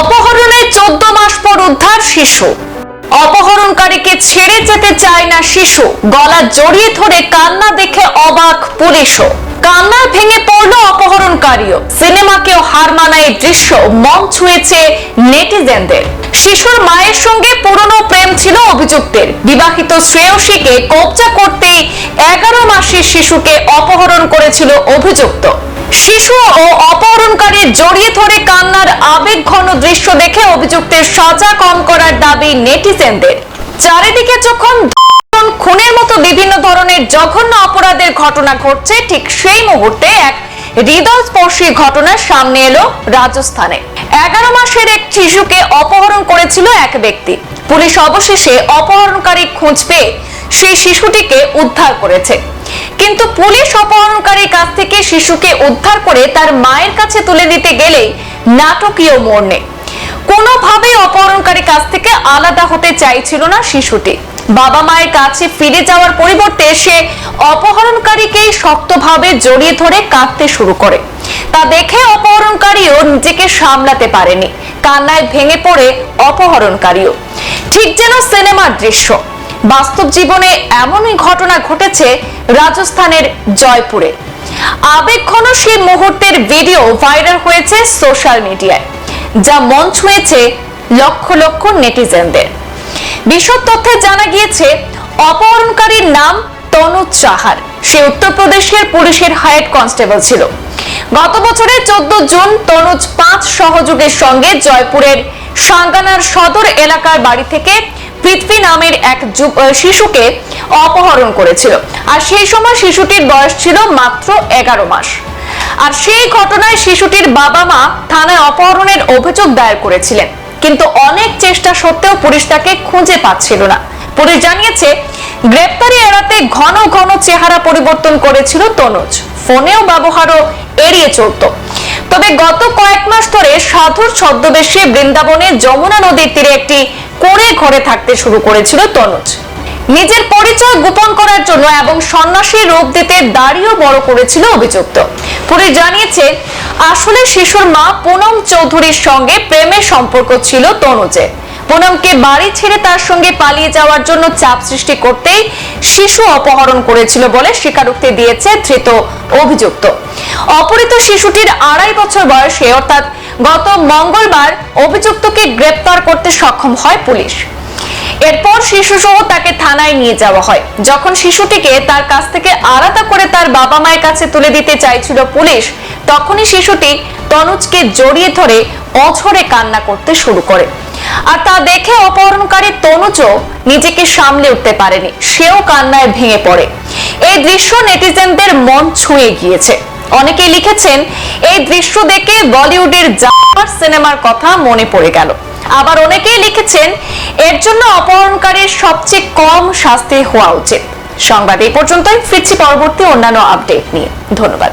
অপহরণে চোদ্দ মাস পর উদ্ধার শিশু। অপহরণকারীকে ছেড়ে যেতে চায় না শিশু। গলা জড়িয়ে ধরে কান্না দেখে অবাক পুলিশও। কান্নায় ভেঙে পড়ল অপহরণকারীও। সিনেমাকেও হার মানায় দৃশ্য। মন ছুঁয়েছে নেটিজেনদের। শিশুর মায়ের সঙ্গে পুরনো প্রেম ছিল অভিযুক্তের। বিবাহিত শ্রেয়সীকে কবজা করতেই এগারো মাসের শিশুকে অপহরণ করেছিল অভিযুক্ত। শিশু ও অপহরণকারীর জড়িয়ে ধরে কান্নার আবেগ ঘন দৃশ্য দেখে অভিযুক্তের সাজা কম করার দাবি নেটিজেনদের। চারিদিকে যখন খুনের মতো বিভিন্ন ধরনের জঘন্য অপরাধের ঘটনা ঘটছে, ঠিক সেই মুহূর্তে এক হৃদয়স্পর্শী ঘটনা সামনে এলো রাজস্থানে। এগারো মাসের এক শিশুকে অপহরণ করেছিল এক ব্যক্তি। পুলিশ অবশেষে অপহরণকারী খোঁজ পেয়ে সেই শিশুটিকে উদ্ধার করেছে। কিন্তু পুলিশ অপহরণকারীর কাছ থেকে শিশুকে উদ্ধার করে তার মায়ের কাছে তুলে দিতে গেলেই নাটকীয় মোড় নেয় কোনোভাবেই অপহরণকারী কাছ থেকে আলাদা হতে চাইছিল না শিশুটি। বাবা মায়ের কাছে ফিরে যাওয়ার পরিবর্তে সে অপহরণকারীকেই শক্তভাবে জড়িয়ে ধরে কাঁদতে শুরু করে। তা দেখে অপহরণকারীও নিজেকে সামলাতে পারেনি। কান্নায় ভেঙে পড়ে অপহরণকারীও। ঠিক যেন সিনেমার দৃশ্য। বাস্তব জীবনে এমনই ঘটনা ঘটেছে রাজস্থানের জয়পুরে। আবেগঘন সেই মুহূর্তের ভিডিও ভাইরাল হয়েছে সোশ্যাল মিডিয়ায়, যা মন ছুঁয়েছে লক্ষ লক্ষ নেটিজেনদের। বিশদ তথ্যে জানা গিয়েছে, অপহরণকারীর নাম তনুজ চাহার। সে উত্তরপ্রদেশের পুলিশের হাইড কনস্টেবল ছিল। গত বছরের চোদ্দ জুন তনুজ পাঁচ সহযোগের সঙ্গে জয়পুরের সাঙ্গানার সদর এলাকার বাড়ি থেকে পৃথ্বী নামের এক শিশুকে অপহরণ করেছিল। আর সেই সময় শিশুটির বয়স ছিল মাত্র এগারো মাস। আর সেই ঘটনায় শিশুটির বাবা মা থানায় অপহরণের অভিযোগ দায়ের করেছিলেন। কিন্তু অনেক চেষ্টা সত্ত্বেও পুলিশ তাকে খুঁজে পাচ্ছিল না। পুলিশ জানিয়েছে, গ্রেপ্তারি এড়াতে ঘন ঘন চেহারা পরিবর্তন করেছিল তনুজ। ফোনেও ব্যবহারও এড়িয়ে চলত। তবে গত কয়েক মাস ধরে সাধুর ছদ্মবেশে বৃন্দাবনে যমুনা নদীর তীরে একটি কোণে ঘরে থাকতে শুরু করেছিল তনুজ। নিজের পরিচয় গোপন করার জন্য এবং সন্ন্যাসী রূপ দিতে দাড়িও বড় করেছিল অভিযুক্ত। পুলিশ জানিয়েছে, আসলে শিশুর মা পুনম চৌধুরীর সঙ্গে প্রেমের সম্পর্ক ছিল তনুজের। পুনমকে বাড়ি ছেড়ে তার সঙ্গে পালিয়ে যাওয়ার জন্য চাপ সৃষ্টি করতেই শিশু অপহরণ করেছিল বলে স্বীকারোক্তি দিয়েছে ধৃত অভিযুক্ত। অপহৃত শিশুটির আড়াই বছর বয়সে অর্থাৎ গত মঙ্গলবার অভিযুক্তকে গ্রেপ্তার করতে সক্ষম হয় পুলিশ। এরপর শিশু সহ তাকে থানায় নিয়ে যাওয়া হয়। যখন শিশুটিকে তার কাছ থেকে আলাদা করে তার বাবা মায়ের কাছে তুলে দিতে চাইছিল পুলিশ, তখনই শিশুটি তনুজকে জড়িয়ে ধরে অঝরে কান্না করতে শুরু করে। আর তা দেখে অপহরণকারী তনুজও নিজেকে সামলে উঠতে পারেনি। সেও কান্নায় ভেঙে পড়ে। এই দৃশ্য নেটিজেনদের মন ছুঁয়ে গিয়েছে। অনেকেই লিখেছেন, এই দৃশ্য দেখে বলিউডের জামার সিনেমার কথা মনে পড়ে গেল। আবার অনেকেই লিখেছেন, এর জন্য অপহরণকারীর সবচেয়ে কম শাস্তি হওয়া উচিত। সংবাদ এই পর্যন্তই। ফিরছি পরবর্তী অন্যান্য আপডেট নিয়ে। ধন্যবাদ।